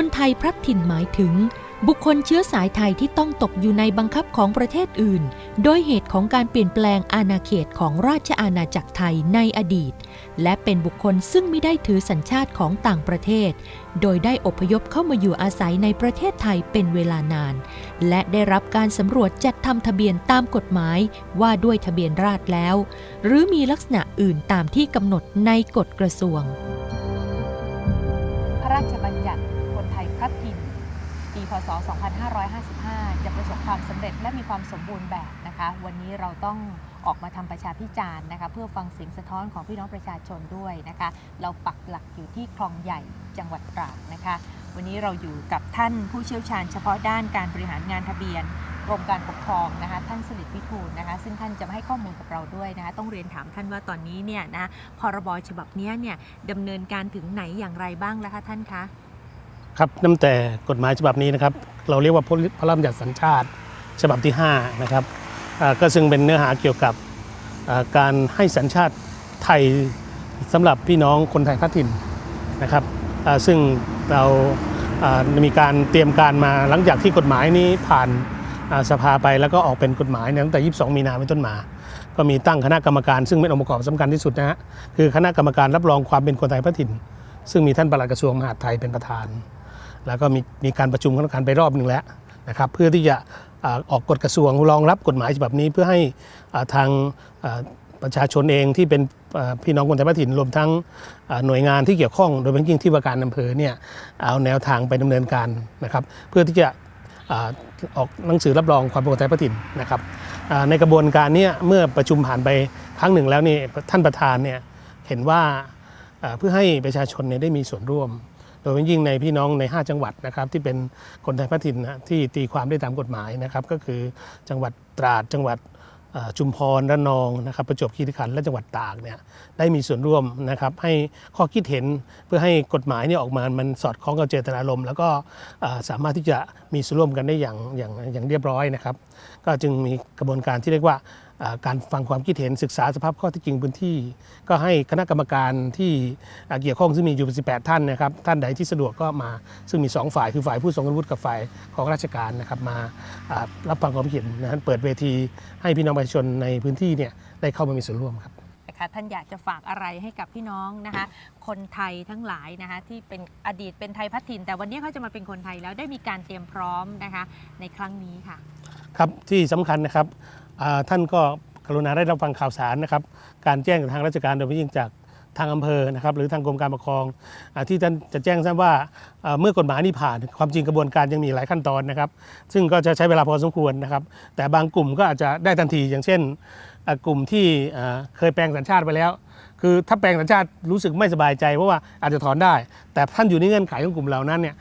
คนไทยพลัดถิ่นหมายถึง บุคคลเชื้อสายไทยที่ต้องตกอยู่ในบังคับของประเทศอื่น โดยเหตุของการเปลี่ยนแปลงอาณาเขตของราชอาณาจักรไทยในอดีต และเป็นบุคคลซึ่งไม่ได้ถือสัญชาติของต่างประเทศ โดยได้อพยพเข้ามาอยู่อาศัยในประเทศไทยเป็นเวลานาน และได้รับการสำรวจจัดทำทะเบียนตามกฎหมายว่าด้วยทะเบียนราษฎรแล้ว หรือมีลักษณะอื่นตามที่กำหนดในกฎกระทรวงพระราชบัญญัติ คัดพินปีพศ 2555 จะประสบความสำเร็จและมีความสมบูรณ์แบบนะคะ วันนี้เราต้องออกมาทำประชาพิจารณ์นะคะ เพื่อฟังเสียงสะท้อนของพี่น้องประชาชนด้วยนะคะ เราปักหลักอยู่ที่คลองใหญ่จังหวัดตราดนะคะ วันนี้เราอยู่กับท่านผู้เชี่ยวชาญเฉพาะด้านการบริหารงานทะเบียนกรมการปกครองนะคะท่านสลิดวิทูลนะคะ ซึ่งท่านจะมาให้ข้อมูลกับเราด้วยนะคะ ต้องเรียนถามท่านว่าตอนนี้เนี่ยนะพรบฉบับนี้เนี่ยดำเนินการถึงไหนอย่างไรบ้างแล้วคะท่านคะ ครับตั้งแต่กฎหมายฉบับนี้นะครับ เราเรียกว่าพระราชบัญญัติสัญชาติฉบับที่ 5 นะครับก็ซึ่งเป็นเนื้อหาเกี่ยวกับการให้สัญชาติไทยสำหรับพี่น้องคนไทยพัดถิ่นนะครับซึ่งเรามีการเตรียมการมาหลังจากที่กฎหมายนี้ผ่านสภาไปแล้วก็ออกเป็นกฎหมายตั้งแต่ 22 มีนาเป็นต้นมา ก็มีตั้งคณะกรรมการ ซึ่งเป็นองค์ประกอบสำคัญที่สุดนะฮะคือคณะกรรมการรับรองความเป็นคนไทยพัดถิ่น ซึ่งมีท่านปลัดกระทรวงมหาดไทยเป็นประธาน แล้วก็มีมีการประชุมคณะกรรมการไปรอบหนึ่งแล้วนะครับเพื่อที่จะออกกฎกระทรวงรองรับกฎหมายฉบับนี้เพื่อให้ทางประชาชนเองที่เป็นพี่น้องคนไทยพถิ่นรวมทั้งหน่วยงานที่เกี่ยวข้องโดยเฉพาะยิ่งที่ว่าการอำเภอเนี่ยเอาแนวทางไปดำเนินการนะครับ เพื่อที่จะออกหนังสือรับรองความเป็นคนไทยพถิ่นนะครับในกระบวนการนี้เมื่อประชุมผ่านไปครั้งหนึ่งแล้วนี่ท่านประธานเนี่ยเห็นว่าเพื่อให้ประชาชนเนี่ยได้มีส่วนร่วม ดยเฉพาะยิ่งในพี่น้องใน 5 จังหวัดนะครับที่เป็นคนไทยพัฒถิ่นนะที่ตีความได้ตามกฎหมายนะครับก็คือจังหวัดตราดจังหวัดเอ่อชุมพรระนองนะครับประจวบคีรีขันธ์และจังหวัดตากเนี่ยได้มีส่วนร่วมนะครับให้ข้อคิดเห็นเพื่อให้กฎหมายนี่ออกมา มันสอดคล้องกับเจตนารมณ์แล้วก็สามารถที่จะมีส่วนร่วมกันได้อย่างอย่างอย่างเรียบร้อยนะครับ ก็จึงมีกระบวนการที่เรียกว่า การฟังความคิดเห็นศึกษาสภาพข้อเที่จริงพื้นที่ ก็ให้คณะกรรมการที่อ่าเกี่ยวข้องซึ่งมีอยู่ 18 ท่านนะครับ ท่านใดที่สะดวกก็มา ซึ่งมี 2 ฝ่ายคือฝ่ายผู้ทรงคุณวุฒิกับฝ่ายของราชการนะครับมาอ่ารับฟังความคิดเห็นนะฮะเปิดเวทีให้พี่น้องประชาชนในพื้นที่เนี่ยได้เข้ามามีส่วนร่วมครับนะคะท่านอยากจะฝากอะไรให้กับพี่น้องนะคะ คนไทยทั้งหลายนะคะที่เป็นอดีตเป็นไทยพัฒถิ่น แต่วันนี้เขาจะมาเป็นคนไทยแล้วได้มีการเตรียมพร้อมนะคะในครั้งนี้ค่ะ ครับที่สำคัญนะครับอ่า ท่านก็กรุณาได้รับฟังข่าวสารนะครับ การแจ้งจากทางราชการโดยพาะยิ่งจากทางอำเภอนะครับหรือทางกรมการปกครองอที่ท่านจะแจ้งทราบว่าเมื่อกฎหมายนี้ผ่านความจริงกระบวนการยังมีหลายขั้นตอนนะครับ ซึ่งก็จะใช้เวลาพอสมควรนะครับ แต่บางกลุ่มก็อาจจะได้ทันที อย่างเช่น กลุ่มที่เคยแปลงสัญชาติไปแล้ว คือถ้าแปลงสัญชาติรู้สึกไม่สบายใจเพราะว่าอาจจะถอนได้ แต่ท่านอยู่ในเงื่อนไขของกลุ่มเหล่านั้นเนี่ย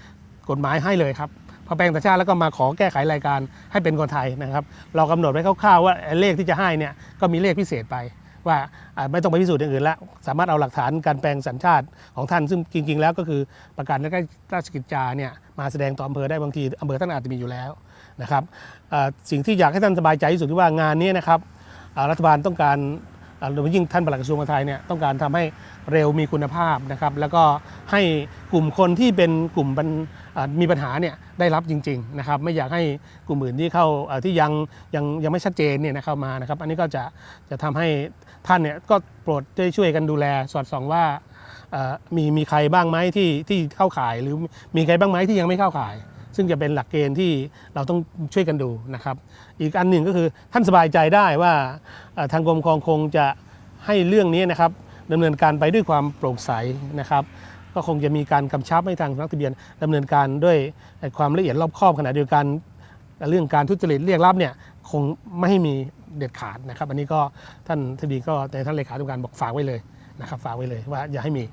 กฎหมายให้เลยครับ พอแปลงสัญชาติแล้วก็มาขอแก้ไขรายการให้เป็นคนไทยนะครับ เรากำหนดไว้คร่าวๆว่าเลขที่จะให้เนี่ยก็มีเลขพิเศษไปว่าไม่ต้องไปพิสูจน์อย่างอื่นแล้ว สามารถเอาหลักฐานการแปลงสัญชาติของท่าน ซึ่งจริง ๆ แล้วก็คือประกาศราชกิจจาเนี่ยมาแสดงต่ออำเภอได้บางทีอำเภอท่านอาจจะมีอยู่แล้วนะครับสิ่งที่อยากให้ท่านสบายใจที่สุดที่ว่างานนี้นะครับรัฐบาลต้องการ โดยยิ่งท่านปลัดกระทรวงมหาดไทยเนี่ยต้องการทำให้เร็วมีคุณภาพนะครับ แล้วก็ให้กลุ่มคนที่เป็นกลุ่มมีปัญหาเนี่ยได้รับจริงๆนะครับ ไม่อยากให้กลุ่มอื่นที่เข้าที่ยังยังยังไม่ชัดเจนเนี่ยนะเข้ามานะครับ อันนี้ก็จะจะทำให้ท่านเนี่ยก็โปรดได้ช่วยกันดูแลสอดส่องว่าอ่ามีมีใครบ้างไหมที่ที่เข้าข่าย หรือมีใครบ้างไหมที่ยังไม่เข้าข่าย ซึ่งจะเป็นหลักเกณฑ์ที่เราต้องช่วยกันดูนะครับ อีกอันหนึ่งก็คือท่านสบายใจได้ว่าทางกรมครองคงจะให้เรื่องนี้นะครับดำเนินการไปด้วยความโปร่งใสนะครับ ก็คงจะมีการกำชับให้ทางนักทะเบียนดำเนินการด้วยความละเอียดรอบคอบขณะเดียวกันเรื่องการทุจริตเรียกรับเนี่ยคงไม่ให้มีเด็ดขาดนะครับ อันนี้ก็ท่านทดีก็ในท่านเลขาธิการบอกฝากไว้เลยนะครับ ฝากไว้เลยว่าอย่าให้มี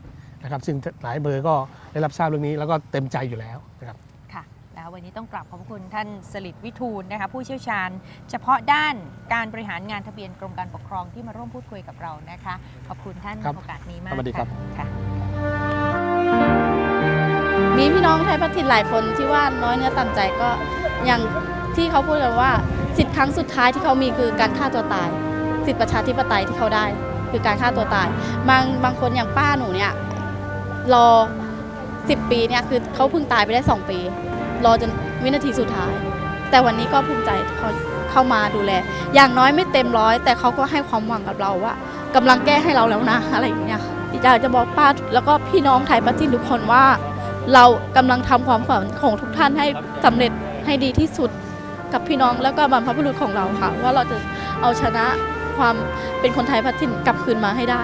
นะครับ ซึ่งหลายเบอร์ก็ได้รับทราบเรื่องนี้แล้วก็เต็มใจอยู่แล้วนะครับ นะคะวันนี้ต้องกราบขอบพระคุณท่านสลิดวิทูลนะคะผู้เชี่ยวชาญ เฉพาะด้านการบริหารงานทะเบียนกรมการปกครองที่มาร่วมพูดคุยกับเรานะคะ ขอบคุณท่านครับโอกาสนี้มากสวัสดีครับะค่ะมีพี่น้องไทยพัฒถิ่นหลายคนที่ว่าน้อยเนื้อต่ำใจก็อย่างที่เขาพูดกันว่าสิทธิ์ครั้งสุดท้ายที่เขามีคือการฆ่าตัวตาย สิทธิประชาธิปไตยที่เขาได้ คือการฆ่าตัวตาย บางบางคนอย่างป้าหนูเนี่ยรอ 10 ปีเนี่ยคือเขาเพิ่งตายไปได้ 2 ปี รอจนวินาทีสุดท้าย แต่วันนี้ก็ภูมิใจเขาเข้ามาดูแล อย่างน้อยไม่เต็มร้อย แต่เขาก็ให้ความหวังกับเราว่ากำลังแก้ให้เราแล้วนะอะไรอย่างเงี้ยค่ะอยากจะบอกป้าแล้วก็พี่น้องไทยประทินทุกคนว่า เรากำลังทำความฝันของทุกท่านให้สำเร็จให้ดีที่สุดกับพี่น้องแล้วก็บรรพบุรุษของเราค่ะ ว่าเราจะเอาชนะความเป็นคนไทยพัฒทินกลับคืนมาให้ได้